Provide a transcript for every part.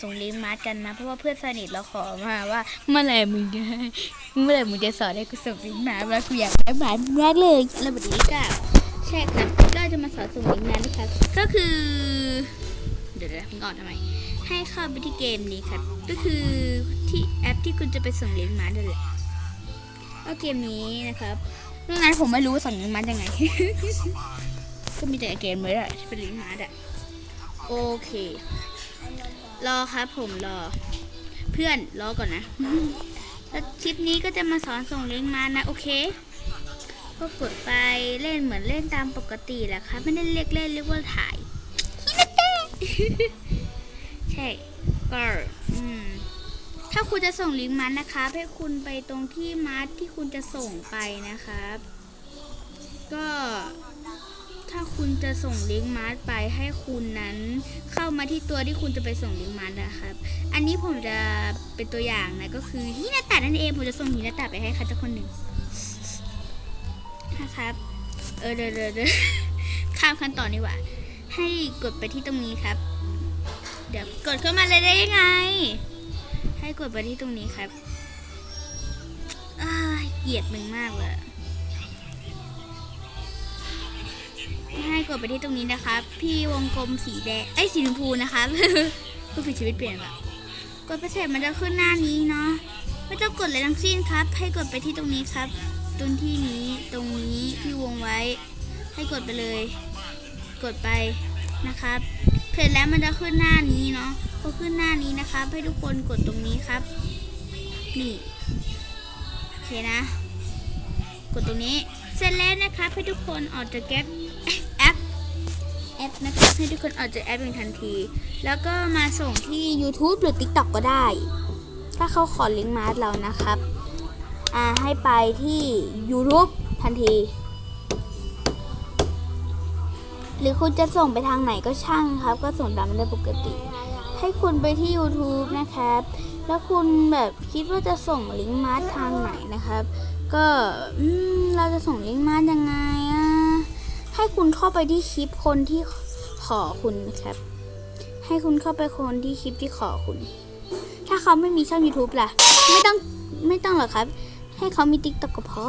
ส่งลิงก์มาร์กกันนะ เพราะว่าเพื่อนสนิทเราขอมาว่า เมื่อไหร่มึงจะเมื่อไหร่มึงจะสอนให้กูส่งลิงก์มาว่ากูอยากได้มาร์กมากเลยแล้วแบบนี้ก็ใช่ครับก็จะมาสอนส่งลิงก์มานะครับ ก็คือ เดี๋ยวๆมึงก่อนทำไม ให้เข้าไปที่เกมนี้ครับ ก็คือที่แอปที่คุณจะไปส่งลิงก์มานั่นแหละก็เกมนี้นะครับนอกนั้นผมไม่รู้ว่าส่งลิงก์มายังไงก็มีแต่เกมเลยแหละที่เป็นลิงก์มาอะโอเค รอครับผมรอ เพื่อนรอก่อนนะ แล้วคลิปนี้ก็จะมาสอนส่งลิงก์มานะ โอเค ก็กดไปเล่นเหมือนเล่นตามปกติแหละครับ ไม่ได้เรียกเล่นเรียกว่าถ่ายใช่ก็อืมถ้าคุณจะส่งลิงก์มานะครับให้คุณไปตรงที่มาร์คที่คุณจะส่งไปนะครับ ก็ ถ้าคุณจะส่งลิงก์มาร์คไปให้คุณนั้น เข้ามาที่ตัวที่คุณจะไปส่งลิงก์มาร์คนะครับ อันนี้ผมจะเป็นตัวอย่างนะก็คือฮินาตะนั่นเองผมจะส่งฮินาตะไปให้ใครสักคนหนึ่งนะครับ เออเดยวเดยวเดยวข้ามขั้นตอนดีกว่า ให้กดไปที่ตรงนี้ครับ เดี๋ยวกดเข้ามาเลยได้ยังไง ให้กดไปที่ตรงนี้ครับอ้าเกลียดมึงมากเลย กดไปที่ตรงนี้นะครับพี่วงกลมสีแดง เอ้ยสีชมพูนะครับผู้ผิดชีวิตเปลี่ยนแบบกดไปเสร็จมันจะขึ้นหน้านี้เนาะ ไม่ต้องกดเลยทั้งสิ้นครับ ให้กดไปที่ตรงนี้ครับ ตรงที่นี้ ตรงนี้ที่วงไว้ ให้กดไปเลย กดไปนะครับ เสร็จแล้วมันจะขึ้นหน้านี้เนาะ พอขึ้นหน้านี้นะครับ ให้ทุกคนกดตรงนี้ครับ นี่ โอเคนะ กดตรงนี้ เสร็จแล้วนะครับให้ทุกคนออกจากแก๊ป แอปนะครับให้ทุกคนออกจากแอปเป็นทันที แล้วก็มาส่งที่ YouTube หรือ TikTok ก็ได้ ถ้าเขาขอลิงก์มาร์เรานะครับอ่าให้ไปที่ YouTube ทันที หรือคุณจะส่งไปทางไหนก็ช่างครับ ก็ส่งตามได้ปกติ ให้คุณไปที่ YouTube นะครับ แล้วคุณแบบคิดว่าจะส่งลิงก์มาร์ทางไหนนะครับ ก็เราจะส่งลิงก์มาร์ยังไง ให้คุณเข้าไปที่คลิปคนที่ขอคุณครับ ให้คุณเข้าไปคนที่คลิปที่ขอคุณ ถ้าเขาไม่มีช่อง YouTube ล่ะ ไม่ต้องไม่ต้องหรอกครับ ให้เขามี TikTok ก็พอ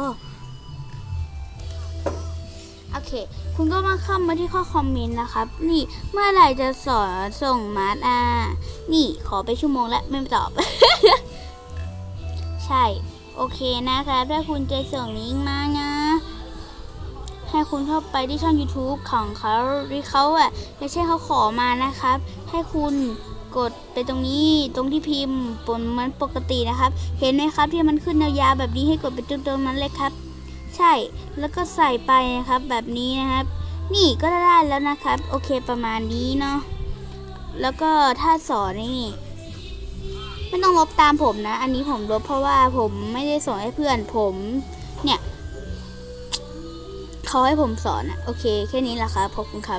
โอเค คุณก็มาเข้ามาที่ข้อคอมเมนต์นะครับ นี่เมื่อไหร่จะสอนส่งมาร์ทอ่านี่ขอไปชั่วโมงแล้วไม่ตอบ ใช่ โอเคนะครับถ้าคุณจะส่งลิงก์มานะ ให้คุณเข้าไปที่ช่อง YouTube ของเขาที่เขาอะไม่ใช่เขาขอมานะครับ ให้คุณกดไปตรงนี้ตรงที่พิมพ์บนเหมันปกตินะครับ เห็นไหมครับที่มันขึ้นยาวๆแบบนี้ให้กดไปตรงๆนั้นเลยครับ ใช่แล้วก็ใส่ไปนะครับแบบนี้นะครับ นี่ก็ได้แล้วนะครับ โอเคประมาณนี้เนาะแล้วก็ถ้าสอนนี่ไม่ต้องลบตามผมนะ อันนี้ผมลบเพราะว่าผมไม่ได้ส่งให้เพื่อนผมเนี่ย เขาให้ผมสอนอะโอเค แค่นี้แหละครับขอบคุณครับ